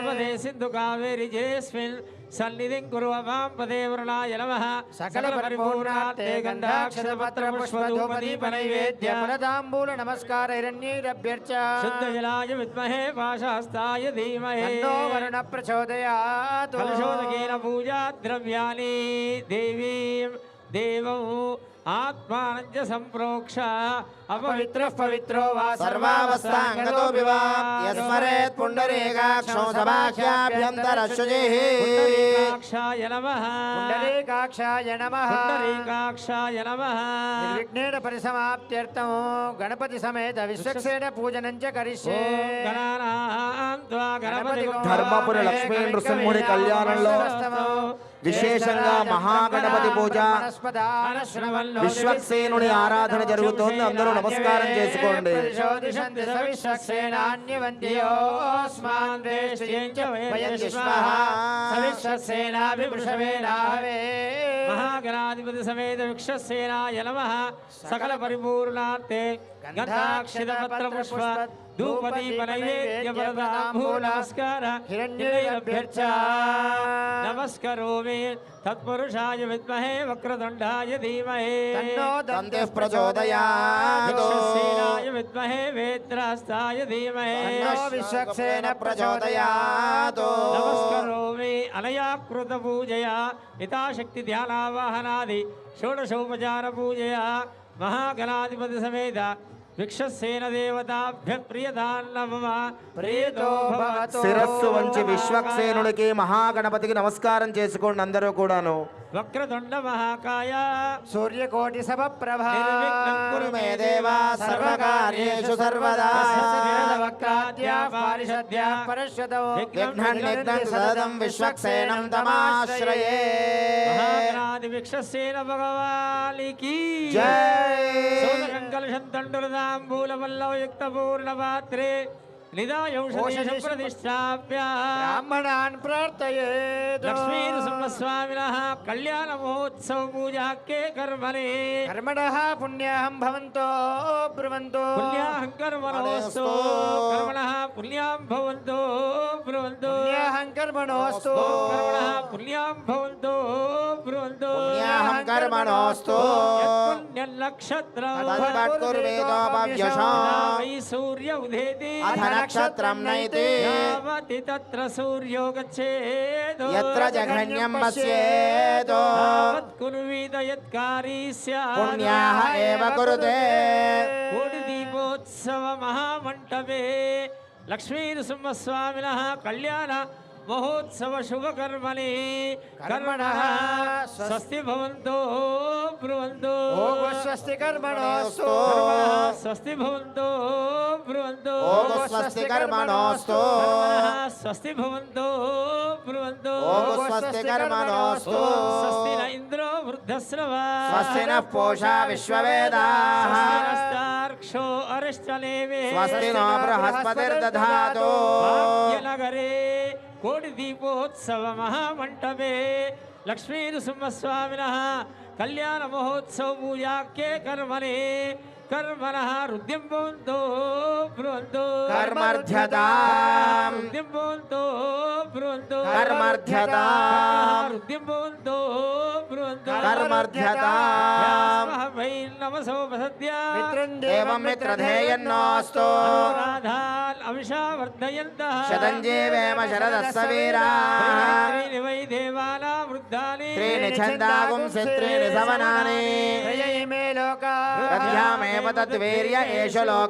సర్వదే సిద్ధు కావేరి జయేస్మిన్ సన్నిధిం కురువమాం పదే వృణాయ నమః. సకల పరిపూర్ణార్థే గంధాక్షరపత్ర పుష్పధూమదీపనైవేద్య పరదాంబూల నమస్కారైరన్యైరభ్యర్చ శుద్ధజలాయ విద్మహే పాశాస్తాయ ధీమహే. తన్నో వరుణ ప్రచోదయాత్. కలశోదకేన పూజా ద్రవ్యాని దేవీం దేవం ఆత్మానంజ సంప్రోక్ష అపవిత్ర పవిత్రో వా సర్వావస్థాంగతో వివా యస్మరేత్ పుండరీకాక్షో సభాఖ్యాభ్యంతరశుజి పుండరీకాక్షాయ నమః పుండరీకాక్షాయ నమః పుండరీకాక్షాయ నమః నిర్విఘ్నేన పరిసమాప్త్యర్థం గణపతి సమేత విశ్వక్షేణ పూజనం చ కరిష్యే గణానాం గణపతి లక్ష్మీ కళ్యాణంలో విశేషంగా మహాగణపతి పూజ. విశ్వక్సేనుడి ఆరాధన జరుగుతోంది. అందరూ నమస్కారం చేసుకోండి. మహాగణాధిపతి సమేత విక్షసేనాయ నమ. సకల పరిపూర్ణార్థే గంధాక్షిత పత్ర పుష్ప ధూపదీప నైవేద్య నమస్కార హిరణ్యభ్యర్చ నమస్కరోమి తత్పురుషాయ విద్మహే వక్రతుండాయ ధీమహే తంతే ప్రచోదయాత్ విక్షసేనాయ విద్మహే వేత్రాస్తాయ ధీమహే విశ్వక్సేన ప్రచోదయాత్ నమస్కరోమి అనయాకృత పూజయా యథాశక్తి ధ్యానావాహనాది షోడశోపచార పూజయా మహాగణాధిపతి సమేత విక్షసేన దేవతాభ్య ప్రియదాన్నమ ప్రియతో భవతు శిరస్సు వంచి విశ్వక్సేనుడికి మహాగణపతికి నమస్కారం చేసుకోండి అందరూ కూడాను వక్రతుండ మహాకాయ సూర్యకోటి సమప్రభా నిర్విఘ్నం కురు మే దేవా సర్వకార్యేషు సర్వదా విఘ్నం నిఘ్నం సదం విశ్వక్సేనం తమాశ్రయే మహాగణాది విక్షసేన భగవానికి జై సోదరంకలశం తండురదాంబూల వల్లవయుక్త పూర్ణ పాత్రే నిదాయౌషధి ప్రతిష్టాప్య బ్రాహ్మణాన్ ప్రార్థయేత్ లక్ష్మీ నృసింహస్వామినः కళ్యాణ మహోత్సవ పూజాఖ్యే కర్మణే కర్మణః పుణ్యాహం భవంతో బ్రువంతో పుణ్యాహం కర్మణోస్తు కర్మణः పుణ్యాం భవంతో బ్రువంతో పుణ్యాహం కర్మణోస్తు కర్మణः పుణ్యాం భవంతో బ్రువంతో పుణ్యాహం కర్మణోస్తు పుణ్యనక్షత్రం తద్వత్కుర్వేదోపవ్యషా వై సూర్య ఉదేతి అథ నక్షత్రం నైతి యావతి తత్ర సూర్యో మహోత్సవ శుభకర్మణి కర్మణ స్వస్తి భవంతో బ్రువంతో. స్వస్తి కర్మణోస్తు. కర్మణః స్వస్తి భవంతో బ్రువంతో. స్వస్తి కర్మణోస్తు. కర్మణః స్వస్తి భవంతో బ్రువంతో. స్వస్తి కర్మణోస్తు. స్వస్తి న ఇంద్రో వృద్ధశ్రవ. స్వస్తి న పూషా విశ్వవేదాః. స్వస్తిరస్తార్క్షో స్వస్తి నో బృహస్పతిర్దధాతు. భాగ్యనగరే कोटिदीपोत्सव महोत्सव पूजा के कर्मणे కళ్యాణ మహోత్సవ పూజాఖ్యే కర్మణే కర్మణ హృద్యం భవంతో బ్రువంతో కర్మర్థ్యతాం హృద్యం భవంతో బ్రువంతో కర్మర్థ్యతాం హృద్యం భవంతో బ్రువంతో కర్మర్థ్యతాం వై నమసోపసద్య మిత్రం ఏవం మిత్రధేయన్నోస్తు రాధాల్ అంశావర్ధయంతః శతం జీవేమ శరదస్స వీరా త్రీణి వై దేవానా వృద్ధాని త్రీణి